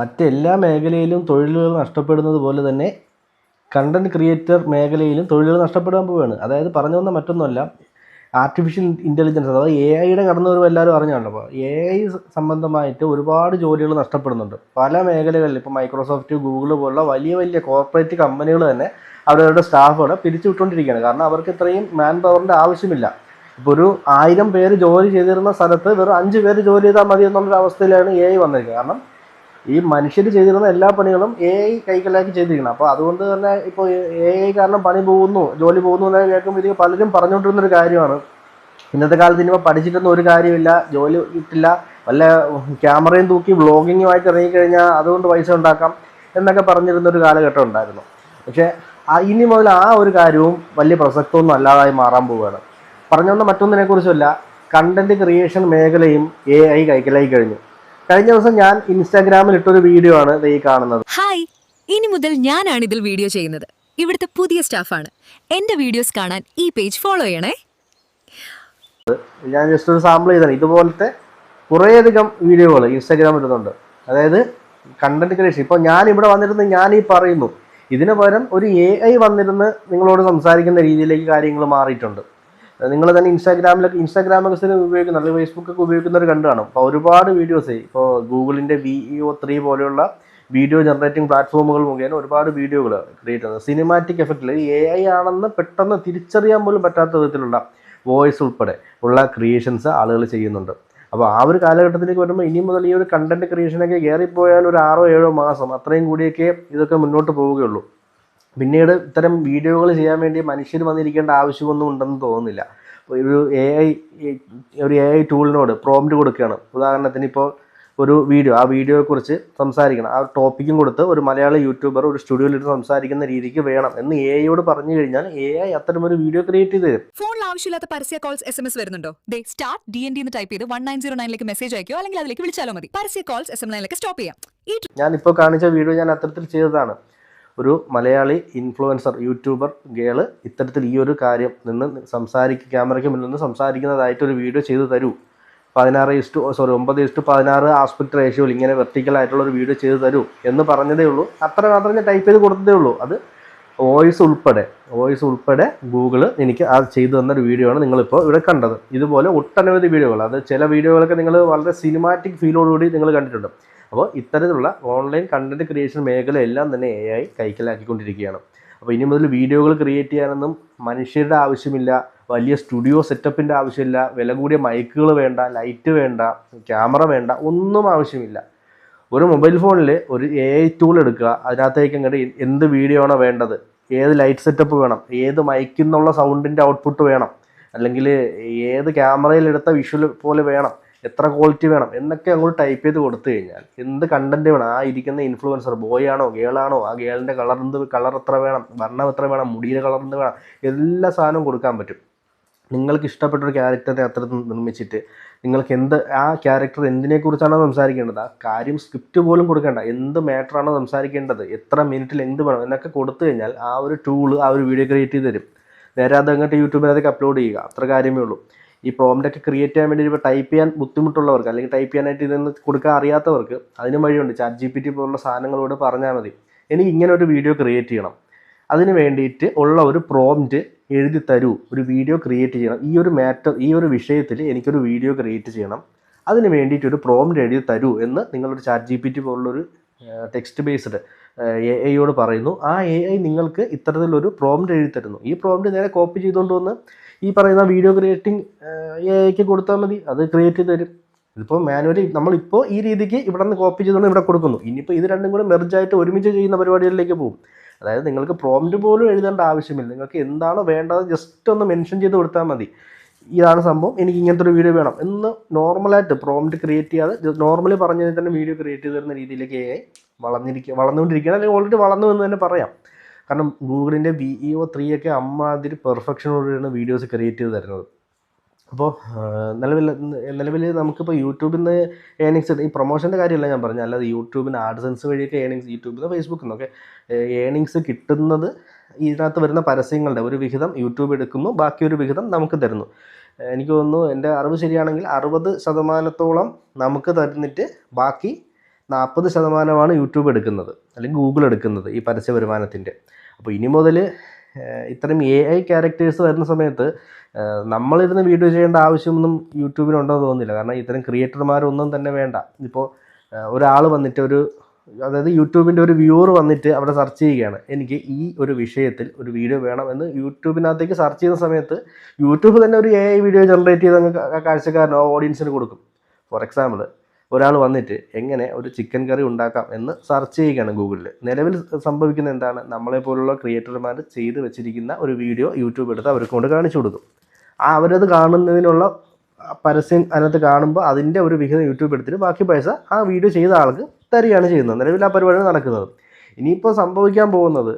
മറ്റെല്ലാ മേഖലയിലും തൊഴിലുകൾ നഷ്ടപ്പെടുന്നത് പോലെ തന്നെ കണ്ടന്റ് ക്രിയേറ്റർ മേഖലയിലും തൊഴിലുകൾ നഷ്ടപ്പെടാൻ പോവുകയാണ്. അതായത് പറഞ്ഞു വന്ന മറ്റൊന്നുമല്ല ആർട്ടിഫിഷ്യൽ ഇന്റലിജൻസ് അതായത് എ ഐയുടെ കടന്നുവരവ് എല്ലാവരും അറിഞ്ഞാണല്ലോ. അപ്പോൾ എ ഐ സംബന്ധമായിട്ട് ഒരുപാട് ജോലികൾ നഷ്ടപ്പെടുന്നുണ്ട്. പല മേഖലകളിൽ ഇപ്പോൾ മൈക്രോസോഫ്റ്റ് ഗൂഗിൾ പോലുള്ള വലിയ വലിയ കോർപ്പറേറ്റ് കമ്പനികൾ തന്നെ അവരവരുടെ സ്റ്റാഫുകളെ പിരിച്ചുവിട്ടുകൊണ്ടിരിക്കുകയാണ്. കാരണം അവർക്ക് ഇത്രയും മാൻ പവറിന്റെ ആവശ്യമില്ല. ഇപ്പോൾ ഒരു ആയിരം പേര് ജോലി ചെയ്തിരുന്ന സ്ഥലത്ത് വെറും അഞ്ച് പേര് ജോലി ചെയ്താൽ മതി എന്നുള്ളൊരു അവസ്ഥയിലാണ് എ ഐ വന്നിരിക്കുന്നത്. കാരണം ഈ മനുഷ്യർ ചെയ്തിരുന്ന എല്ലാ പണികളും എ ഐ കൈകളിലാക്കി ചെയ്തിരിക്കണം. അപ്പോൾ അതുകൊണ്ട് തന്നെ ഇപ്പോൾ എ ഐ കാരണം പണി പോകുന്നു ജോലി പോകുന്നു എന്നൊക്കെ കേൾക്കുമ്പോഴത്തേക്ക് പലരും പറഞ്ഞുകൊണ്ടിരുന്ന ഒരു കാര്യമാണ്. ഇന്നത്തെ കാലത്ത് ഇനിയിപ്പോൾ പഠിച്ചിട്ടൊന്നും ഒരു കാര്യമില്ല ജോലി കിട്ടില്ല വല്ല ക്യാമറയും തൂക്കി വ്ളോഗിങ്ങുമായിട്ട് ഇറങ്ങിക്കഴിഞ്ഞാൽ അതുകൊണ്ട് പൈസ ഉണ്ടാക്കാം എന്നൊക്കെ പറഞ്ഞിരുന്ന ഒരു കാലഘട്ടം ഉണ്ടായിരുന്നു. പക്ഷേ ഇനി മുതൽ ആ ഒരു കാര്യവും വലിയ പ്രസക്തമൊന്നും അല്ലാതായി മാറാൻ പോവുകയാണ്. പറഞ്ഞു വന്ന മറ്റൊന്നിനെ കുറിച്ചല്ല കണ്ടന്റ് ക്രിയേഷൻ മേഖലയും എ ഐ കൈക്കലായി കഴിഞ്ഞു. കഴിഞ്ഞ ദിവസം ഞാൻ ഇൻസ്റ്റാഗ്രാമിൽ ഇട്ടൊരു വീഡിയോ ആണ് ഈ കാണുന്നത്. ഹായ് ഇനി മുതൽ ഞാനാണ് ഇതിൽ വീഡിയോ ചെയ്യുന്നത്. ഇവിടുത്തെ പുതിയ സ്റ്റാഫാണ് എന്റെ വീഡിയോസ് കാണാൻ ഈ പേജ് ഫോളോ ചെയ്യണേ. ഞാൻ ജസ്റ്റ് ഒരു സാമ്പിൾ ചെയ്താണ് ഇതുപോലത്തെ കുറേയധികം വീഡിയോകൾ ഇൻസ്റ്റാഗ്രാമിൽ ഇടുന്നുണ്ട്. അതായത് കണ്ടന്റ് ക്രിയേഷൻ ഇപ്പോൾ ഞാൻ ഇവിടെ വന്നിരുന്ന് ഞാൻ ഈ പറയുന്നു. ഇതിനു പകരം ഒരു എ ഐ വന്നിരുന്ന് നിങ്ങളോട് സംസാരിക്കുന്ന രീതിയിലേക്ക് കാര്യങ്ങൾ മാറിയിട്ടുണ്ട്. നിങ്ങൾ തന്നെ ഇൻസ്റ്റാഗ്രാമിലൊക്കെ ഇൻസ്റ്റാഗ്രാമൊക്കെ ഉപയോഗിക്കുന്ന അല്ലെങ്കിൽ ഫേസ്ബുക്കൊക്കെ ഉപയോഗിക്കുന്നവർ കണ്ടു കാണും. അപ്പോൾ ഒരുപാട് വീഡിയോസ് ഇപ്പോൾ ഗൂഗിളിന്റെ വി ഒ ത്രീ പോലെയുള്ള വീഡിയോ ജനറേറ്റിംഗ് പ്ലാറ്റ്ഫോമുകൾ മുഖേന ഒരുപാട് വീഡിയോകൾ ക്രിയേറ്റ് ചെയ്യുന്നത്. സിനിമാറ്റിക് എഫക്റ്റിൽ എ ഐ ആണെന്ന് പെട്ടെന്ന് തിരിച്ചറിയാൻ പോലും പറ്റാത്ത വിധത്തിലുള്ള വോയിസ് ഉൾപ്പെടെ ഉള്ള ക്രിയേഷൻസ് ആളുകൾ ചെയ്യുന്നുണ്ട്. അപ്പോൾ ആ ഒരു കാലഘട്ടത്തിലേക്ക് വരുമ്പോൾ ഇനി മുതൽ ഈ ഒരു കണ്ടന്റ് ക്രിയേഷനൊക്കെ കയറിപ്പോയാൽ ഒരു ആറോ ഏഴോ മാസം അത്രയും കൂടിയൊക്കെ ഇതൊക്കെ മുന്നോട്ട് പോവുകയുള്ളൂ. പിന്നീട് ഇത്തരം വീഡിയോകൾ ചെയ്യാൻ വേണ്ടി മനുഷ്യർ വന്നിരിക്കേണ്ട ആവശ്യമൊന്നും ഉണ്ടെന്ന് തോന്നുന്നില്ല. ഒരു എ ഐ ഒരു എ ഐ ടൂളിനോട് പ്രോംറ്റ് കൊടുക്കുകയാണ്. ഉദാഹരണത്തിന് ഇപ്പോൾ ഒരു വീഡിയോ ആ വീഡിയോയെക്കുറിച്ച് സംസാരിക്കണം. ആ ടോപ്പിക്കും കൊടുത്ത് ഒരു മലയാള യൂട്യൂബർ ഒരു സ്റ്റുഡിയോയിലിട്ട് സംസാരിക്കുന്ന രീതിക്ക് വേണം എന്ന് എ ഐയോട് പറഞ്ഞു കഴിഞ്ഞാൽ എ ഐ അത്തരം ഒരു വീഡിയോ ക്രിയേറ്റ് ചെയ്ത് തരും. ഫോണിൽ ആവശ്യമില്ലാത്ത പരസ്യ കോൾസ് എസ് എം എസ് വരുന്നുണ്ടോ? ദേ സ്റ്റാർട്ട് ഡി എൻ ഡി എന്ന് ടൈപ്പ് ചെയ്ത് വൺ നയൻ സീറോ നയനിലേക്ക് മെസ്സേജ് അയക്കോ അല്ലെങ്കിൽ അതിലേക്ക് വിളിച്ചാലോ മതി. പരസ്യ കോൾസ് എസ് എം നയനിലേക്ക് സ്റ്റോപ്പ് ചെയ്യാം. ഞാൻ ഞാനിപ്പോൾ കാണിച്ച വീഡിയോ ഞാൻ അത്തരത്തിൽ ചെയ്തതാണ്. ഒരു മലയാളി ഇൻഫ്ലുവൻസർ യൂട്യൂബർ ഗേൾ ഇത്തരത്തിൽ ഈ ഒരു കാര്യം നിന്ന് സംസാരിക്കുക ക്യാമറയ്ക്ക് മുന്നിൽ നിന്ന് സംസാരിക്കുന്നതായിട്ട് ഒരു വീഡിയോ ചെയ്തു തരൂ. പതിനാറ് ഇസ്റ്റു സോറി ഒമ്പത് ഇസ്റ്റു പതിനാറ് ആസ്പെക്ട് റേഷ്യോയിൽ ഇങ്ങനെ വെർട്ടിക്കൽ ആയിട്ടുള്ള ഒരു വീഡിയോ ചെയ്തു തരൂ എന്ന് പറഞ്ഞതേ ഉള്ളൂ. അത്ര മാത്രം ഞാൻ ടൈപ്പ് ചെയ്ത് കൊടുത്തതേ ഉള്ളൂ. അത് വോയിസ് ഉൾപ്പെടെ വോയിസ് ഉൾപ്പെടെ ഗൂഗിൾ എനിക്ക് അത് ചെയ്തു തന്ന ഒരു വീഡിയോ ആണ് നിങ്ങളിപ്പോൾ ഇവിടെ കണ്ടത്. ഇതുപോലെ ഒട്ടനവധി വീഡിയോകൾ അത് ചില വീഡിയോകളൊക്കെ നിങ്ങൾ വളരെ സിനിമാറ്റിക് ഫീലോടുകൂടി നിങ്ങൾ കണ്ടിട്ടുണ്ട്. അപ്പോൾ ഇത്തരത്തിലുള്ള ഓൺലൈൻ കണ്ടന്റ് ക്രിയേഷൻ മേഖലയെല്ലാം തന്നെ എ ഐ കൈക്കലാക്കിക്കൊണ്ടിരിക്കുകയാണ്. അപ്പോൾ ഇനി മുതൽ വീഡിയോകൾ ക്രിയേറ്റ് ചെയ്യാനൊന്നും മനുഷ്യരുടെ ആവശ്യമില്ല. വലിയ സ്റ്റുഡിയോ സെറ്റപ്പിന്റെ ആവശ്യമില്ല. വില കൂടിയ മൈക്കുകൾ വേണ്ട ലൈറ്റ് വേണ്ട ക്യാമറ വേണ്ട ഒന്നും ആവശ്യമില്ല. ഒരു മൊബൈൽ ഫോണിൽ ഒരു എ ഐ ടൂൾ എടുക്കുക. അതിനകത്തേക്ക് അങ്ങോട്ട് എന്ത് വീഡിയോ ആണോ വേണ്ടത്? ഏത് ലൈറ്റ് സെറ്റപ്പ് വേണം? ഏത് മൈക്കിൽ നിന്നുള്ള സൗണ്ടിന്റെ ഔട്ട്പുട്ട് വേണം? അല്ലെങ്കിൽ ഏത് ക്യാമറയിൽ എടുത്ത വിഷ്വൽ പോലെ വേണം? എത്ര ക്വാളിറ്റി വേണം എന്നൊക്കെ അങ്ങോട്ട് ടൈപ്പ് ചെയ്ത് കൊടുത്തു കഴിഞ്ഞാൽ എന്ത് കണ്ടന്റ് വേണം? ആ ഇരിക്കുന്ന ഇൻഫ്ലുവൻസർ ബോയ് ആണോ ഗേളാണോ ആ ഗേളിന്റെ കളർ എന്ത് കളർ എത്ര വേണം? വർണം എത്ര വേണം? മുടിയുടെ കളർ എന്ത് വേണം? എല്ലാ സാധനവും കൊടുക്കാൻ പറ്റും. നിങ്ങൾക്ക് ഇഷ്ടപ്പെട്ട ഒരു ക്യാരക്ടറെ അത്ര നിർമ്മിച്ചിട്ട് നിങ്ങൾക്ക് എന്ത് ആ ക്യാരക്ടർ എന്തിനെക്കുറിച്ചാണോ സംസാരിക്കേണ്ടത്? ആ കാര്യം സ്ക്രിപ്റ്റ് പോലും കൊടുക്കേണ്ട. എന്ത് മാറ്ററാണോ സംസാരിക്കേണ്ടത്? എത്ര മിനിറ്റിൽ എന്ത് വേണം? എന്നൊക്കെ കൊടുത്തു കഴിഞ്ഞാൽ ആ ഒരു ടൂൾ ആ ഒരു വീഡിയോ ക്രിയേറ്റ് ചെയ്ത് തരും. നേരെ അങ്ങോട്ട് യൂട്യൂബിനകത്തേക്ക് അപ്ലോഡ് ചെയ്യുക. അത്ര കാര്യമേ ഉള്ളൂ. ഈ പ്രോംറ്റൊക്കെ ക്രിയേറ്റ് ചെയ്യാൻ വേണ്ടി ഇപ്പോൾ ടൈപ്പ് ചെയ്യാൻ ബുദ്ധിമുട്ടുള്ളവർക്ക് അല്ലെങ്കിൽ ടൈപ്പ് ചെയ്യാനായിട്ട് ഇതൊന്ന് കൊടുക്കാൻ അറിയാത്തവർക്ക് അതിനും വഴിയുണ്ട്. ചാറ്റ് ജി പി ടി പോലുള്ള സാധനങ്ങളോട് പറഞ്ഞാൽ മതി. എനിക്ക് ഇങ്ങനെ ഒരു വീഡിയോ ക്രിയേറ്റ് ചെയ്യണം. അതിന് വേണ്ടിയിട്ട് ഉള്ള ഒരു പ്രോംറ്റ് എഴുതി തരൂ. ഒരു വീഡിയോ ക്രിയേറ്റ് ചെയ്യണം. ഈ ഒരു മാറ്റർ ഈ ഒരു വിഷയത്തിൽ എനിക്കൊരു വീഡിയോ ക്രിയേറ്റ് ചെയ്യണം. അതിന് വേണ്ടിയിട്ട് ഒരു പ്രോംറ്റ് എഴുതി തരൂ എന്ന് നിങ്ങളൊരു ചാറ്റ് ജി പി ടി പോലുള്ളൊരു ടെക്സ്റ്റ് ബേസ്ഡ് എ ഐയോട് പറയുന്നു ആ എ ഐ നിങ്ങൾക്ക് ഇത്തരത്തിലൊരു പ്രോംറ്റ് എഴുതി തരുന്നു ഈ പ്രോംറ്റ് നേരെ കോപ്പി ചെയ്തുകൊണ്ട് വന്ന് ഈ പറയുന്ന വീഡിയോ ക്രിയേറ്റിംഗ് എ ഐക്ക് കൊടുത്താൽ മതി. അത് ക്രിയേറ്റ് ചെയ്ത് തരും. ഇതിപ്പോൾ മാനുവലി നമ്മളിപ്പോൾ ഈ രീതിക്ക് ഇവിടെ നിന്ന് കോപ്പി ചെയ്തുകൊണ്ട് ഇവിടെ കൊടുക്കുന്നു. ഇനിയിപ്പോൾ ഇത് രണ്ടും കൂടെ മെർജായിട്ട് ഒരുമിച്ച് ചെയ്യുന്ന പരിപാടികളിലേക്ക് പോകും. അതായത് നിങ്ങൾക്ക് പ്രോംറ്റ് പോലും എഴുതേണ്ട ആവശ്യമില്ല. നിങ്ങൾക്ക് എന്താണോ വേണ്ടത് ജസ്റ്റ് ഒന്ന് മെൻഷൻ ചെയ്ത് കൊടുത്താൽ മതി. ഇതാണ് സംഭവം. എനിക്ക് ഇങ്ങനത്തെ ഒരു വീഡിയോ വേണം. എന്ന് നോർമലായിട്ട് പ്രോംറ്റ് ക്രിയേറ്റ് ചെയ്യാതെ നോർമലി പറഞ്ഞതിൽ തന്നെ വീഡിയോ ക്രിയേറ്റ് ചെയ്ത് തരുന്ന രീതിയിലേക്ക് എ വളർന്നിരിക്കുക വളർന്നുകൊണ്ടിരിക്കുകയാണ്. അല്ലെങ്കിൽ ഓൾറെഡി വളർന്നു എന്ന് തന്നെ പറയാം. കാരണം ഗൂഗിളിന്റെ വി ഇ ഒ ത്രീ ഒക്കെ അമ്മാതിരി പെർഫെക്ഷനോടെയാണ് വീഡിയോസ് ക്രിയേറ്റ് ചെയ്ത് തരുന്നത്. അപ്പോൾ നിലവിൽ നിലവിൽ നമുക്കിപ്പോൾ യൂട്യൂബിൽ നിന്ന് ഏണിങ്സ് ഈ പ്രൊമോഷന്റെ കാര്യമല്ല ഞാൻ പറഞ്ഞു അല്ലാതെ യൂട്യൂബിന് ആഡ്സൻസ് വഴിയൊക്കെ ഏണിങ്സ് യൂട്യൂബിൽ നിന്ന് ഫേസ്ബുക്കിൽ നിന്നൊക്കെ ഏണിങ്സ് കിട്ടുന്നത് ഇതിനകത്ത് വരുന്ന പരസ്യങ്ങളുടെ ഒരു വിഹിതം യൂട്യൂബ് എടുക്കുന്നു. ബാക്കി ഒരു വിഹിതം നമുക്ക് തരുന്നു. എനിക്ക് തോന്നുന്നു എന്റെ അറിവ് ശരിയാണെങ്കിൽ അറുപത് ശതമാനത്തോളം നമുക്ക് തരുന്നിട്ട് ബാക്കി നാൽപ്പത് ശതമാനമാണ് യൂട്യൂബ് എടുക്കുന്നത് അല്ലെങ്കിൽ ഗൂഗിൾ എടുക്കുന്നത് ഈ പരസ്യ വരുമാനത്തിന്റെ. അപ്പോൾ ഇനി മുതൽ ഇത്തരം എ ഐ ക്യാരക്ടേഴ്സ് വരുന്ന സമയത്ത് നമ്മളിരുന്ന് വീഡിയോ ചെയ്യേണ്ട ആവശ്യമൊന്നും യൂട്യൂബിനുണ്ടോ തോന്നുന്നില്ല. കാരണം ഇത്തരം ക്രിയേറ്റർമാരൊന്നും തന്നെ വേണ്ട. ഇപ്പോൾ ഒരാൾ വന്നിട്ട് ഒരു അതായത് യൂട്യൂബിന്റെ ഒരു വ്യൂവർ വന്നിട്ട് അവിടെ സെർച്ച് ചെയ്യുകയാണ്. എനിക്ക് ഈ ഒരു വിഷയത്തിൽ ഒരു വീഡിയോ വേണം എന്ന് യൂട്യൂബിനകത്തേക്ക് സെർച്ച് ചെയ്യുന്ന സമയത്ത് യൂട്യൂബ് തന്നെ ഒരു എ വീഡിയോ ജനറേറ്റ് ചെയ്ത് അങ്ങ് കാഴ്ചക്കാരനോ ഓഡിയൻസിന് കൊടുക്കും. ഫോർ എക്സാമ്പിൾ ഒരാൾ വന്നിട്ട് എങ്ങനെ ഒരു ചിക്കൻ കറി ഉണ്ടാക്കാം എന്ന് സെർച്ച് ചെയ്യുകയാണ് ഗൂഗിളിൽ നിലവിൽ സംഭവിക്കുന്ന എന്താണ്? നമ്മളെ പോലുള്ള ക്രിയേറ്റർമാർ ചെയ്ത് വെച്ചിരിക്കുന്ന ഒരു വീഡിയോ യൂട്യൂബ് എടുത്ത് അവർക്ക് കൊണ്ട് കാണിച്ചു കൊടുക്കും. ആ അവരത് കാണുന്നതിനുള്ള പരസ്യം അതിനകത്ത് കാണുമ്പോൾ അതിന്റെ ഒരു വിഹിതം യൂട്യൂബ് എടുത്തിട്ട് ബാക്കി പൈസ ആ വീഡിയോ ചെയ്ത ആൾക്ക് തരികയാണ് ചെയ്യുന്നത്. നിലവിൽ ആ പരിപാടി നടക്കുന്നത്. ഇനിയിപ്പോൾ സംഭവിക്കാൻ പോകുന്നത്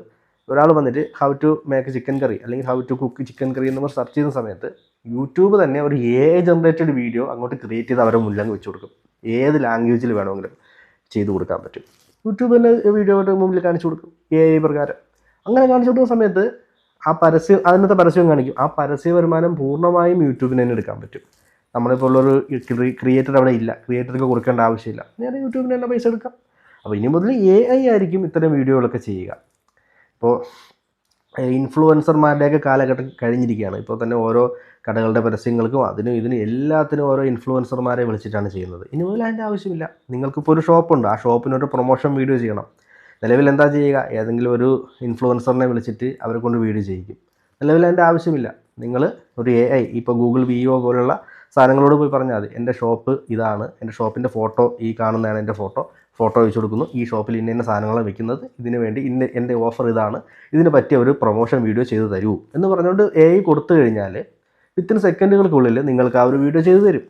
ഒരാൾ വന്നിട്ട് how to make chicken curry അല്ലെങ്കിൽ how to cook chicken curry എന്നിവർ സെർച്ച് ചെയ്യുന്ന സമയത്ത് യൂട്യൂബ് തന്നെ ഒരു എ ജനറേറ്റഡ് വീഡിയോ അങ്ങോട്ട് ക്രിയേറ്റ് ചെയ്ത് അവരെ മുന്നിലങ്ങ് വെച്ച് കൊടുക്കും. ഏത് ലാംഗ്വേജിൽ വേണമെങ്കിലും ചെയ്തു കൊടുക്കാൻ പറ്റും. യൂട്യൂബ് തന്നെ വീഡിയോ മുമ്പിൽ കാണിച്ചു കൊടുക്കും. എ ഐ പ്രകാരം. അങ്ങനെ കാണിച്ചു കൊടുക്കുന്ന സമയത്ത് ആ പരസ്യം അതിനകത്ത് പരസ്യം കാണിക്കും. ആ പരസ്യ വരുമാനം പൂർണമായും യൂട്യൂബിന് തന്നെ എടുക്കാൻ പറ്റും. നമ്മളിപ്പോൾ ഉള്ളൊരു ക്രിയേറ്റർ അവിടെ ഇല്ല. ക്രിയേറ്റർക്ക് കൊടുക്കേണ്ട ആവശ്യമില്ല. നേരെ യൂട്യൂബിന് തന്നെ പൈസ എടുക്കാം. അപ്പോൾ ഇനി മുതൽ എ ഐ ആയിരിക്കും ഇത്തരം വീഡിയോകളൊക്കെ ചെയ്യുക. ഇപ്പോൾ ഇൻഫ്ലുവൻസർമാരുടെയൊക്കെ കാലഘട്ടം കഴിഞ്ഞിരിക്കുകയാണ്. ഇപ്പോൾ തന്നെ ഓരോ കടകളുടെ പരസ്യങ്ങൾക്കും അതിനും ഇതിനും എല്ലാത്തിനും ഓരോ ഇൻഫ്ലുവൻസർമാരെ വിളിച്ചിട്ടാണ് ചെയ്യുന്നത്. ഇനി മുതൽ അതിന്റെ ആവശ്യമില്ല. നിങ്ങൾക്കിപ്പോൾ ഒരു ഷോപ്പുണ്ട്. ആ ഷോപ്പിനൊരു പ്രൊമോഷൻ വീഡിയോ ചെയ്യണം. നിലവിൽ എന്താ ചെയ്യുക? ഏതെങ്കിലും ഒരു ഇൻഫ്ലുവൻസറിനെ വിളിച്ചിട്ട് അവരെ കൊണ്ട് വീഡിയോ ചെയ്യിക്കും. നിലവിൽ അതിന്റെ ആവശ്യമില്ല. നിങ്ങൾ ഒരു എ ഐ ഇപ്പോൾ ഗൂഗിൾ വി ഒ പോലുള്ള സാധനങ്ങളോട് പോയി പറഞ്ഞാൽ മതി. എന്റെ ഷോപ്പ് ഇതാണ്. എന്റെ ഷോപ്പിന്റെ ഫോട്ടോ ഈ കാണുന്നതാണ് എന്റെ ഫോട്ടോ. ഫോട്ടോ വെച്ച് കൊടുക്കുന്നു. ഈ ഷോപ്പിൽ ഇന്ന ഇന്ന സാധനങ്ങളാണ് വെക്കുന്നത്. ഇതിന് വേണ്ടി ഇന്ന എന്റെ ഓഫർ ഇതാണ്. ഇതിന് പറ്റിയ ഒരു പ്രൊമോഷൻ വീഡിയോ ചെയ്തു തരൂ എന്ന് പറഞ്ഞുകൊണ്ട് എ ഐ കൊടുത്തു കഴിഞ്ഞാൽ വിത്തിൻ സെക്കൻഡുകൾക്കുള്ളിൽ നിങ്ങൾക്ക് ആ ഒരു വീഡിയോ ചെയ്തു തരും.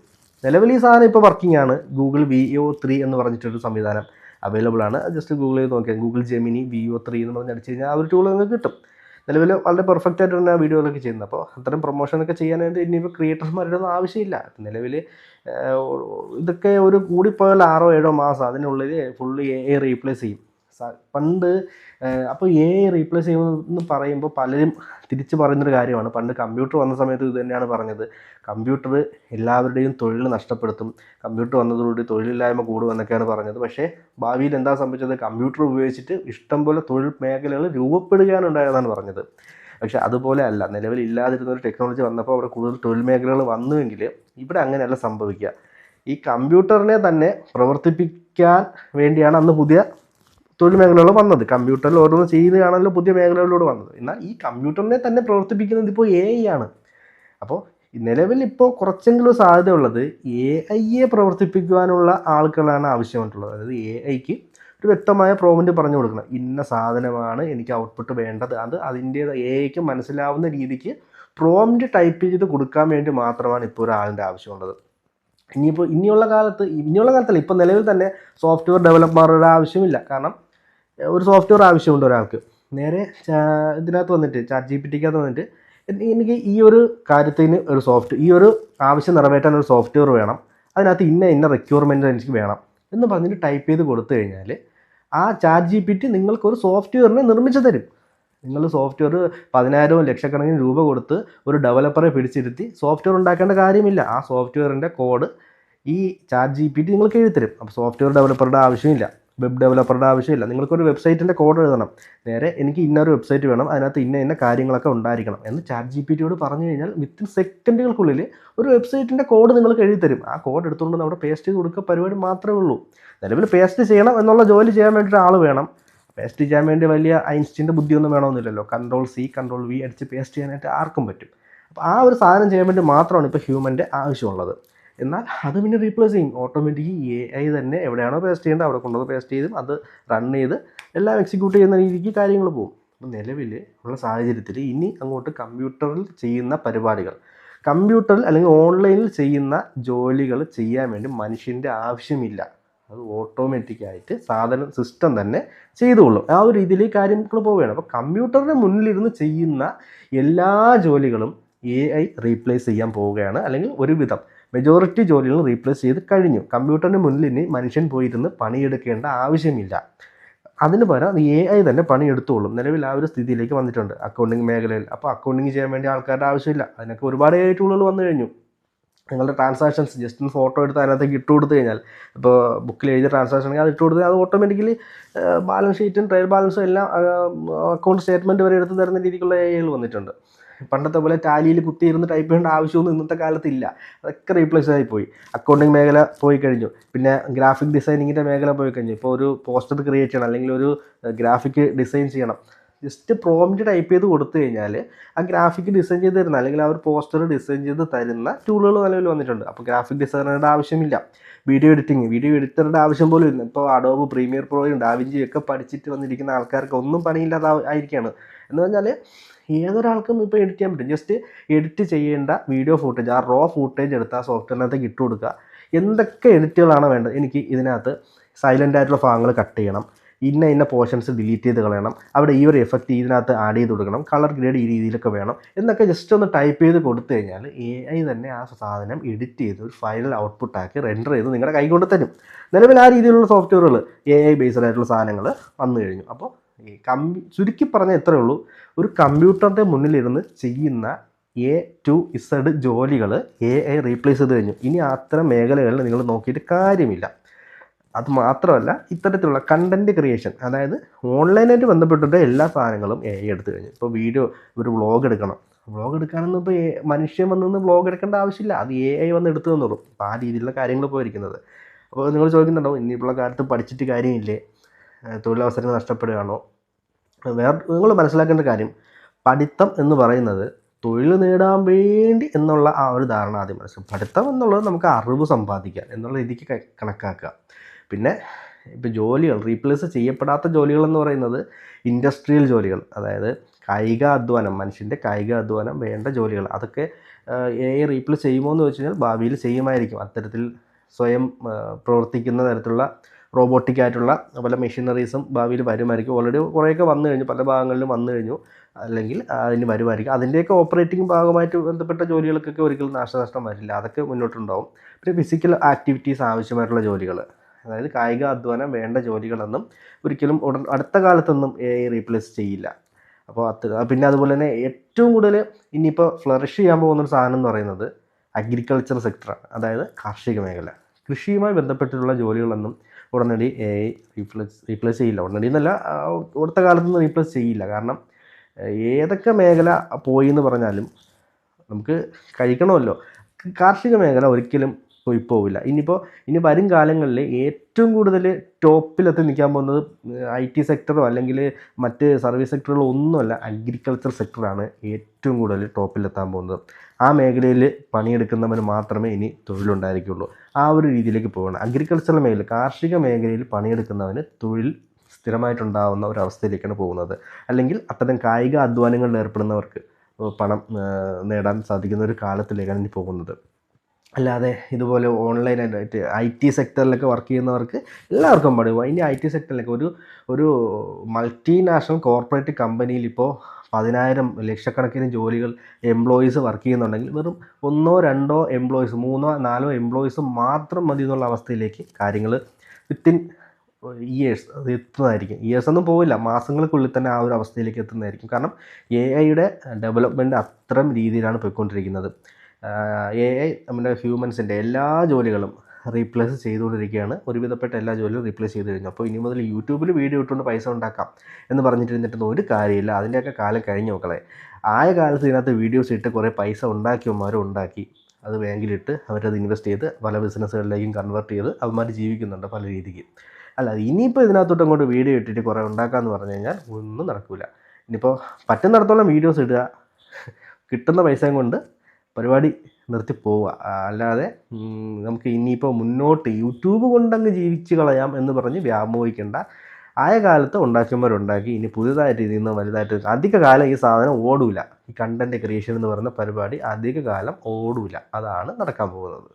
നിലവിൽ ഈ സാധനം ഇപ്പോൾ വർക്കിംഗ് ആണ്. ഗൂഗിൾ വി ഒ ത്രീ എന്ന് പറഞ്ഞിട്ടൊരു സംവിധാനം അവൈലബിൾ ആണ്. ജസ്റ്റ് ഗൂഗിൾ ചെയ്ത് നോക്കിയാൽ Google Gemini V O three എന്ന് പറഞ്ഞ് അടിച്ച് കഴിഞ്ഞാൽ ആ ഒരു ടൂൾ നിങ്ങൾക്ക് കിട്ടും. നിലവിൽ വളരെ പെർഫെക്റ്റ് ആയിട്ട് തന്നെ വീഡിയോകളൊക്കെ ചെയ്യുന്നത്. അപ്പോൾ അത്തരം പ്രൊമോഷനൊക്കെ ചെയ്യാനായിട്ട് ഇനിയിപ്പോൾ ക്രിയേറ്റർമാരുടെ ഒന്നും ആവശ്യമില്ല. നിലവിൽ ഇതൊക്കെ ഒരു കൂടിപ്പോയാൽ ആറോ ഏഴോ മാസം അതിനുള്ളിൽ ഫുള്ള് എ റീപ്ലേസ് ചെയ്യും. പണ്ട് അപ്പോൾ എ ഐ റീപ്ലേസ് ചെയ്യുമെന്ന് പറയുമ്പോൾ പലരും തിരിച്ച് പറയുന്നൊരു കാര്യമാണ്. പണ്ട് കമ്പ്യൂട്ടർ വന്ന സമയത്ത് ഇത് തന്നെയാണ് പറഞ്ഞത്. കമ്പ്യൂട്ടർ എല്ലാവരുടെയും തൊഴിൽ നഷ്ടപ്പെടുത്തും. കമ്പ്യൂട്ടർ വന്നതോടുകൂടി തൊഴിലില്ലായ്മ കൂടുമെന്നൊക്കെയാണ് പറഞ്ഞത്. പക്ഷേ ഭാവിയിൽ എന്താ സംഭവിച്ചത്? കമ്പ്യൂട്ടർ ഉപയോഗിച്ചിട്ട് ഇഷ്ടംപോലെ തൊഴിൽ മേഖലകൾ രൂപപ്പെടുകയാണ് ഉണ്ടായതെന്നാണ് പറഞ്ഞത്. പക്ഷെ അതുപോലെ അല്ല. നിലവിൽ ഇല്ലാതിരുന്ന ഒരു ടെക്നോളജി വന്നപ്പോൾ അവിടെ കൂടുതൽ തൊഴിൽ മേഖലകൾ വന്നുവെങ്കിൽ ഇവിടെ അങ്ങനെയല്ല സംഭവിക്കുക. ഈ കമ്പ്യൂട്ടറിനെ തന്നെ പ്രവർത്തിപ്പിക്കാൻ വേണ്ടിയാണ് അന്ന് പുതിയ തൊഴിൽ മേഖലകൾ വന്നത്. കമ്പ്യൂട്ടറിൽ ഓരോന്ന് ചെയ്യുകയാണല്ലോ പുതിയ മേഖലകളിലൂടെ വന്നത്. എന്നാൽ ഈ കമ്പ്യൂട്ടറിനെ തന്നെ പ്രവർത്തിപ്പിക്കുന്നത് ഇപ്പോൾ എ ഐ ആണ്. അപ്പോൾ നിലവിൽ ഇപ്പോൾ കുറച്ചെങ്കിലും സാധ്യത ഉള്ളത് എ ഐയെ പ്രവർത്തിപ്പിക്കുവാനുള്ള ആൾക്കാരാണ് ആവശ്യമായിട്ടുള്ളത്. അതായത് എ ഐക്ക് ഒരു വ്യക്തമായ പ്രോമിന്റ് പറഞ്ഞു കൊടുക്കണം. ഇന്ന സാധനമാണ് എനിക്ക് ഔട്ട്പുട്ട് വേണ്ടത്. അത് അതിന്റെ എ ഐക്ക് മനസ്സിലാവുന്ന രീതിക്ക് പ്രോമിന്റ് ടൈപ്പ് ചെയ്ത് കൊടുക്കാൻ വേണ്ടി മാത്രമാണ് ഇപ്പോൾ ഒരാളിന്റെ ആവശ്യമുള്ളത്. ഇനിയിപ്പോൾ ഇനിയുള്ള കാലത്ത് ഇനിയുള്ള കാലത്തല്ല ഇപ്പോൾ നിലവിൽ തന്നെ സോഫ്റ്റ്വെയർ ഡെവലപ്പർമാരുടെ ആവശ്യമില്ല. കാരണം ഒരു സോഫ്റ്റ്വെയർ ആവശ്യമുണ്ട് ഒരാൾക്ക്. നേരെ ഇതിനകത്ത് വന്നിട്ട് ചാറ്റ് ജി പി ടിക്കകത്ത് വന്നിട്ട് എനിക്ക് ഈ ഒരു കാര്യത്തിന് ഒരു സോഫ്റ്റ് ഈ ഒരു ആവശ്യം നിറവേറ്റാൻ ഒരു സോഫ്റ്റ്വെയർ വേണം. അതിനകത്ത് ഇന്ന ഇന്ന റിക്വയർമെന്റ് എനിക്ക് വേണം എന്ന് പറഞ്ഞിട്ട് ടൈപ്പ് ചെയ്ത് കൊടുത്തു കഴിഞ്ഞാൽ ആ ചാറ്റ് ജി പി ടി നിങ്ങൾക്കൊരു സോഫ്റ്റ്വെയറിനെ നിർമ്മിച്ചു തരും. നിങ്ങൾ സോഫ്റ്റ്വെയർ പതിനായിരവും ലക്ഷക്കണക്കിന് രൂപ കൊടുത്ത് ഒരു ഡെവലപ്പറെ പിടിച്ചിരുത്തി സോഫ്റ്റ്വെയർ ഉണ്ടാക്കേണ്ട കാര്യമില്ല. ആ സോഫ്റ്റ്വെയറിന്റെ കോഡ് ഈ ചാറ്റ് ജി പി ടി നിങ്ങൾക്ക് എഴുതിത്തരും. അപ്പോൾ സോഫ്റ്റ്വെയർ ഡെവലപ്പറുടെ ആവശ്യമില്ല. വെബ് ഡെവലപ്പറുടെ ആവശ്യമില്ല. നിങ്ങൾക്കൊരു വെബ്സൈറ്റിന്റെ കോഡ് എഴുതണം. നേരെ എനിക്ക് ഇന്നൊരു വെബ്സൈറ്റ് വേണം. അതിനകത്ത് ഇന്ന ഇന്ന കാര്യങ്ങളൊക്കെ ഉണ്ടായിരിക്കണം എന്ന് ചാറ്റ് ജി പി ടിയോട് പറഞ്ഞു കഴിഞ്ഞാൽ വിത്തിൻ സെക്കൻഡുകൾക്കുള്ളിൽ ഒരു വെബ്സൈറ്റിന്റെ കോഡ് നിങ്ങൾക്ക് എഴുതിത്തരും. ആ കോഡ് എടുത്തുകൊണ്ട് നമ്മുടെ പേസ്റ്റ് ചെയ്ത് കൊടുക്കുക പരിപാടി മാത്രമേ ഉള്ളൂ. നിലവിൽ പേസ്റ്റ് ചെയ്യണം എന്നുള്ള ജോലി ചെയ്യാൻ വേണ്ടിയിട്ട് ആൾ വേണം. പേസ്റ്റ് ചെയ്യാൻ വേണ്ടി വലിയ ഐൻസ്റ്റീന്റെ ബുദ്ധിയൊന്നും വേണമെന്നില്ലല്ലോ. കൺട്രോൾ സി കൺട്രോൾ വി അടിച്ച് പേസ്റ്റ് ചെയ്യാനായിട്ട് ആർക്കും പറ്റും. അപ്പോൾ ആ ഒരു സാധനം ചെയ്യാൻ വേണ്ടി മാത്രമാണ് ഇപ്പോൾ ഹ്യൂമന്റെ ആവശ്യമുള്ളത്. എന്നാൽ അത് പിന്നെ റീപ്ലേസ് ചെയ്യും. ഓട്ടോമാറ്റിക്കലി എ ഐ തന്നെ എവിടെയാണോ പേസ്റ്റ് ചെയ്യേണ്ടത് അവിടെ കൊണ്ടുവന്ന് പേസ്റ്റ് ചെയ്തും അത് റൺ ചെയ്ത് എല്ലാം എക്സിക്യൂട്ട് ചെയ്യുന്ന രീതിക്ക് കാര്യങ്ങൾ പോകും. അപ്പോൾ നിലവിൽ ഉള്ള സാഹചര്യത്തിൽ ഇനി അങ്ങോട്ട് കമ്പ്യൂട്ടറിൽ ചെയ്യുന്ന പരിപാടികൾ കമ്പ്യൂട്ടറിൽ അല്ലെങ്കിൽ ഓൺലൈനിൽ ചെയ്യുന്ന ജോലികൾ ചെയ്യാൻ വേണ്ടി മനുഷ്യന്റെ ആവശ്യമില്ല. അത് ഓട്ടോമാറ്റിക്കായിട്ട് സാധനം സിസ്റ്റം തന്നെ ചെയ്തുകൊള്ളും. ആ ഒരു രീതിയിൽ കാര്യങ്ങൾ പോവുകയാണ്. അപ്പോൾ കമ്പ്യൂട്ടറിന് മുന്നിലിരുന്ന് ചെയ്യുന്ന എല്ലാ ജോലികളും എ ഐ റീപ്ലേസ് ചെയ്യാൻ പോവുകയാണ്. അല്ലെങ്കിൽ ഒരുവിധം. മെജോറിറ്റി ജോലികൾ റീപ്ലേസ് ചെയ്ത് കഴിഞ്ഞു. കമ്പ്യൂട്ടറിന് മുന്നിൽ ഇനി മനുഷ്യൻ പോയിരുന്ന് പണിയെടുക്കേണ്ട ആവശ്യമില്ല. അതിന് പകരം എ ഐ തന്നെ പണിയെടുത്തോളും. നിലവിൽ ആ ഒരു സ്ഥിതിയിലേക്ക് വന്നിട്ടുണ്ട്. അക്കൗണ്ടിങ് മേഖലയിൽ. അപ്പോൾ അക്കൗണ്ടിങ് ചെയ്യാൻ വേണ്ടി ആൾക്കാരുടെ ആവശ്യമില്ല. അതിനൊക്കെ ഒരുപാട് എ ഐ ടൂളുകൾ വന്നു കഴിഞ്ഞു. നിങ്ങളുടെ ട്രാൻസാക്ഷൻസ് ജസ്റ്റ് ഒന്ന് ഫോട്ടോ എടുത്ത് അതിനകത്തേക്ക് ഇട്ട് കൊടുത്തു കഴിഞ്ഞാൽ ഇപ്പോൾ ബുക്കിൽ എഴുതിയ ട്രാൻസാക്ഷൻ അത് ഇട്ട് കൊടുത്താൽ അത് ഓട്ടോമാറ്റിക്കലി ബാലൻസ് ഷീറ്റും ട്രയൽ ബാലൻസും എല്ലാം അക്കൗണ്ട് സ്റ്റേറ്റ്മെന്റ് വരെ എടുത്ത് തരുന്ന രീതിക്കുള്ള എ വന്നിട്ടുണ്ട്. പണ്ടത്തെ പോലെ ടാലിയിൽ കുത്തിയിരുന്ന് ടൈപ്പ് ചെയ്യേണ്ട ആവശ്യമൊന്നും ഇന്നത്തെ കാലത്ത് ഇല്ല അതൊക്കെ റീപ്ലേസ് ആയിപ്പോയി പോയി. അക്കൗണ്ടിങ് മേഖല പോയി കഴിഞ്ഞു. പിന്നെ ഗ്രാഫിക് ഡിസൈനിങ്ങിന്റെ മേഖല പോയി കഴിഞ്ഞു. ഇപ്പോൾ ഒരു പോസ്റ്റർ ക്രിയേറ്റ് ചെയ്യണം അല്ലെങ്കിൽ ഒരു ഗ്രാഫിക് ഡിസൈൻ ചെയ്യണം. ജസ്റ്റ് പ്രോംപ്റ്റ് ടൈപ്പ് ചെയ്ത് കൊടുത്തു കഴിഞ്ഞാൽ ആ ഗ്രാഫിക് ഡിസൈൻ ചെയ്ത് തരുന്ന അല്ലെങ്കിൽ ആ ഒരു പോസ്റ്റർ ഡിസൈൻ ചെയ്ത് തരുന്ന ടൂളുകൾ നിലവിൽ വന്നിട്ടുണ്ട്. അപ്പോൾ ഗ്രാഫിക് ഡിസൈനറുടെ ആവശ്യമില്ല. വീഡിയോ എഡിറ്റിംഗ് വീഡിയോ എഡിറ്ററുടെ ആവശ്യം പോലും ഇല്ല. ഇപ്പോൾ അഡോബ് പ്രീമിയർ പ്രോയും ഡാവിഞ്ചിയും ഒക്കെ പഠിച്ചിട്ട് വന്നിരിക്കുന്ന ആൾക്കാർക്ക് ഒന്നും പണിയില്ലാതെ ആയിരിക്കുകയാണ് എന്ന് പറഞ്ഞാൽ ഏതൊരാൾക്കും ഇപ്പോൾ എഡിറ്റ് ചെയ്യാൻ പറ്റും. ജസ്റ്റ് എഡിറ്റ് ചെയ്യേണ്ട വീഡിയോ ഫൂട്ടേജ് ആ റോ ഫൂട്ടേജ് എടുത്ത് ആ സോഫ്റ്റ്വെയറിനകത്തേക്ക് ഇട്ട് കൊടുക്കുക. എന്തൊക്കെ എഡിറ്റുകളാണ് വേണ്ടത്? എനിക്ക് ഇതിനകത്ത് സൈലന്റ് ആയിട്ടുള്ള ഭാഗങ്ങൾ കട്ട് ചെയ്യണം. ഇന്ന ഇന്ന പോർഷൻസ് ഡിലീറ്റ് ചെയ്ത് കളയണം. അവിടെ ഈ ഒരു എഫക്റ്റ് ഇതിനകത്ത് ആഡ് ചെയ്ത് കൊടുക്കണം. കളർ ഗ്രേഡ് ഈ രീതിയിലൊക്കെ വേണം. എന്നൊക്കെ ജസ്റ്റ് ഒന്ന് ടൈപ്പ് ചെയ്ത് കൊടുത്തു കഴിഞ്ഞാൽ എ ഐ തന്നെ ആ സാധനം എഡിറ്റ് ചെയ്ത് ഒരു ഫൈനൽ ഔട്ട്പുട്ടാക്കി റെൻഡർ ചെയ്ത് നിങ്ങളുടെ കൈ കൊണ്ട് തരും. നിലവിൽ ആ രീതിയിലുള്ള സോഫ്റ്റ്വെയറുകൾ എ ഐ ബേസ്ഡ് ആയിട്ടുള്ള സാധനങ്ങൾ വന്നു കഴിഞ്ഞു. അപ്പോൾ ഈ കമ്പ്യൂ ചുരുക്കി പറഞ്ഞാൽ ഇത്രയേ ഉള്ളൂ. ഒരു കമ്പ്യൂട്ടറിന്റെ മുന്നിലിരുന്ന് ചെയ്യുന്ന എ ടു ഇസഡ് ജോലികൾ എ ഐ റീപ്ലേസ് ചെയ്ത് കഴിഞ്ഞു. ഇനി അത്തരം മേഖലകളിൽ നിങ്ങൾ നോക്കിയിട്ട് കാര്യമില്ല. അത് മാത്രമല്ല ഇത്തരത്തിലുള്ള കണ്ടന്റ് ക്രിയേഷൻ അതായത് ഓൺലൈനായിട്ട് ബന്ധപ്പെട്ടിട്ട് എല്ലാ സാധനങ്ങളും എ ഐ എടുത്തു കഴിഞ്ഞു. ഇപ്പോൾ വീഡിയോ ഒരു വ്ളോഗ് എടുക്കണം. വ്ളോഗ് എടുക്കാനൊന്നും ഇപ്പോൾ മനുഷ്യൻ വന്ന് വ്ളോഗ് എടുക്കേണ്ട ആവശ്യമില്ല. അത് എ ഐ വന്ന് എടുത്തു തന്നോളും. അപ്പോൾ ആ രീതിയിലുള്ള കാര്യങ്ങൾ പോയിരിക്കുന്നത്. അപ്പോൾ നിങ്ങൾ ചോദിക്കുന്നുണ്ടാവും ഇനിയിപ്പോൾ കാലത്ത് പഠിച്ചിട്ട് കാര്യമില്ലേ? തൊഴിലവസരങ്ങൾ നഷ്ടപ്പെടുകയാണോ? വേറെ നിങ്ങൾ മനസ്സിലാക്കേണ്ട കാര്യം പഠിത്തം എന്ന് പറയുന്നത് തൊഴിൽ നേടാൻ വേണ്ടി എന്നുള്ള ആ ഒരു ധാരണ ആദ്യം മനസ്സിലാക്കും പഠിത്തം എന്നുള്ളത് നമുക്ക് അറിവ് സമ്പാദിക്കാൻ എന്നുള്ള രീതിക്ക് കണക്കാക്കുക. പിന്നെ ഇപ്പോൾ ജോലികൾ റീപ്ലേസ് ചെയ്യപ്പെടാത്ത ജോലികൾ എന്ന് പറയുന്നത് ഇൻഡസ്ട്രിയൽ ജോലികൾ അതായത് കായിക അധ്വാനം മനുഷ്യന്റെ കായിക അധ്വാനം വേണ്ട ജോലികൾ അതൊക്കെ എ റീപ്ലേസ് ചെയ്യുമോ എന്ന് വെച്ച് കഴിഞ്ഞാൽ ഭാവിയിൽ ചെയ്യുമായിരിക്കും. അത്തരത്തിൽ സ്വയം പ്രവർത്തിക്കുന്ന തരത്തിലുള്ള റോബോട്ടിക് ആയിട്ടുള്ള പല മെഷീനറീസും ഭാവിയിൽ വരുമായിരിക്കും. ഓൾറെഡി കുറേയൊക്കെ വന്നു കഴിഞ്ഞു പല ഭാഗങ്ങളിലും വന്നു കഴിഞ്ഞു. അല്ലെങ്കിൽ അതിന് വരുമായിരിക്കും. അതിന്റെയൊക്കെ ഓപ്പറേറ്റിംഗ് ഭാഗമായിട്ട് ബന്ധപ്പെട്ട ജോലികൾക്കൊക്കെ ഒരിക്കലും നാശനഷ്ടം വരില്ല. അതൊക്കെ മുന്നോട്ടുണ്ടാവും. പിന്നെ ഫിസിക്കൽ ആക്ടിവിറ്റീസ് ആവശ്യമായിട്ടുള്ള ജോലികൾ. അതായത് കായിക അധ്വാനം വേണ്ട ജോലികളൊന്നും ഒരിക്കലും ഉടൻ അടുത്ത കാലത്തൊന്നും എ ഐ റീപ്ലേസ് ചെയ്യില്ല. അപ്പോൾ അത് പിന്നെ അതുപോലെ തന്നെ ഏറ്റവും കൂടുതൽ ഇനിയിപ്പോൾ ഫ്ലറിഷ് ചെയ്യാൻ പോകുന്ന ഒരു സാധനം എന്ന് പറയുന്നത് അഗ്രികൾച്ചർ സെക്ടറാണ് അതായത് കാർഷിക മേഖല. കൃഷിയുമായി ബന്ധപ്പെട്ടിട്ടുള്ള ജോലികളൊന്നും ഉടനടി എ ഐ റീപ്ലേസ് റീപ്ലേസ് ചെയ്യില്ല. ഉടനടി എന്നല്ല അടുത്ത കാലത്തൊന്നും റീപ്ലേസ് ചെയ്യില്ല. കാരണം ഏതൊക്കെ മേഖല പോയി എന്ന് പറഞ്ഞാലും നമുക്ക് കഴിക്കണമല്ലോ. കാർഷിക മേഖല ഒരിക്കലും പോയി പോവില്ല. ഇനിയിപ്പോൾ ഇനി വരും കാലങ്ങളിൽ ഏറ്റവും കൂടുതൽ ടോപ്പിലെത്തി നിൽക്കാൻ പോകുന്നത് ഐ ടി സെക്ടറോ അല്ലെങ്കിൽ മറ്റ് സർവീസ് സെക്ടറുകളോ ഒന്നുമല്ല അഗ്രികൾച്ചർ സെക്ടറാണ് ഏറ്റവും കൂടുതൽ ടോപ്പിലെത്താൻ പോകുന്നത്. ആ മേഖലയിൽ പണിയെടുക്കുന്നവന് മാത്രമേ ഇനി തൊഴിലുണ്ടായിരിക്കുള്ളൂ. ആ ഒരു രീതിയിലേക്ക് പോകണം അഗ്രികൾച്ചറൽ മേഖല കാർഷിക മേഖലയിൽ പണിയെടുക്കുന്നവന് തൊഴിൽ സ്ഥിരമായിട്ടുണ്ടാകുന്ന ഒരു അവസ്ഥയിലേക്കാണ് പോകുന്നത്. അല്ലെങ്കിൽ അത്തരം കായിക അധ്വാനങ്ങളിൽ ഏർപ്പെടുന്നവർക്ക് പണം നേടാൻ സാധിക്കുന്ന ഒരു കാലത്തിലേക്കാണ് ഇനി പോകുന്നത്. അല്ലാതെ ഇതുപോലെ ഓൺലൈനായിട്ട് ഐ ടി സെക്ടറിലൊക്കെ വർക്ക് ചെയ്യുന്നവർക്ക് എല്ലാവർക്കും പാടും. ഇനി ഐ ടി സെക്ടറിലൊക്കെ ഒരു ഒരു മൾട്ടിനാഷണൽ കോർപ്പറേറ്റ് കമ്പനിയിൽ ഇപ്പോൾ പതിനായിരം ലക്ഷക്കണക്കിന് ജോലികൾ എംപ്ലോയീസ് വർക്ക് ചെയ്യുന്നുണ്ടെങ്കിൽ വെറും ഒന്നോ രണ്ടോ എംപ്ലോയീസ് മൂന്നോ നാലോ എംപ്ലോയീസ് മാത്രം മതി എന്നുള്ള അവസ്ഥയിലേക്ക് കാര്യങ്ങൾ വിത്തിൻ ഇയേഴ്സ് അത് എത്തുന്നതായിരിക്കും. ഇയേഴ്സ് ഒന്നും പോവില്ല. മാസങ്ങൾക്കുള്ളിൽ തന്നെ ആ ഒരു അവസ്ഥയിലേക്ക് എത്തുന്നതായിരിക്കും. കാരണം എ ഐയുടെ ഡെവലപ്മെന്റ് അത്തരം രീതിയിലാണ് പോയിക്കൊണ്ടിരിക്കുന്നത്. എ ഐ നമ്മുടെ ഹ്യൂമൻസിന്റെ എല്ലാ ജോലികളും റീപ്ലേസ് ചെയ്തുകൊണ്ടിരിക്കുകയാണ്. ഒരുവിധപ്പെട്ട എല്ലാ ജോലിയും റീപ്ലേസ് ചെയ്ത് കഴിഞ്ഞു. അപ്പോൾ ഇനി മുതൽ യൂട്യൂബിൽ വീഡിയോ ഇട്ടുകൊണ്ട് പൈസ ഉണ്ടാക്കാം എന്ന് പറഞ്ഞിട്ടിരുന്നിട്ടൊന്നും ഒരു കാര്യമില്ല. അതിന്റെയൊക്കെ കാലം കഴിഞ്ഞു മക്കളെ. ആയ കാലത്ത് ഇതിനകത്ത് വീഡിയോസ് ഇട്ട് കുറേ പൈസ ഉണ്ടാക്കിയവന്മാരും ഉണ്ടാക്കി. അത് ബാങ്കിലിട്ട് അവരത് ഇൻവെസ്റ്റ് ചെയ്ത് പല ബിസിനസ്സുകളിലേക്കും കൺവേർട്ട് ചെയ്ത് അവന്മാർ ജീവിക്കുന്നുണ്ട് പല രീതിക്ക്. അല്ല ഇനിയിപ്പോൾ ഇതിനകത്തോട്ട് അങ്ങോട്ട് വീഡിയോ ഇട്ടിട്ട് കുറേ ഉണ്ടാക്കാമെന്ന് പറഞ്ഞു കഴിഞ്ഞാൽ ഒന്നും നടക്കില്ല ഇനിയിപ്പോൾ പറ്റുന്നിടത്തോളം വീഡിയോസ് ഇടുക. കിട്ടുന്ന പൈസയും കൊണ്ട് പരിപാടി നിർത്തി പോവുക. അല്ലാതെ നമുക്ക് ഇനിയിപ്പോൾ മുന്നോട്ട് യൂട്യൂബ് കൊണ്ടങ്ങ് ജീവിച്ച് കളയാം എന്ന് പറഞ്ഞ് വ്യാമോഹിക്കേണ്ട ആയ കാലത്ത് ഉണ്ടാക്കിയവരുണ്ടാക്കി. ഇനി പുതുതായിട്ട് ഇതിൽ നിന്ന് വലുതായിട്ട് അധിക കാലം ഈ സാധനം ഓടൂല. ഈ കണ്ടന്റ് ക്രിയേഷൻ എന്ന് പറയുന്ന പരിപാടി അധിക കാലം ഓടൂല. അതാണ് നടക്കാൻ പോകുന്നത്.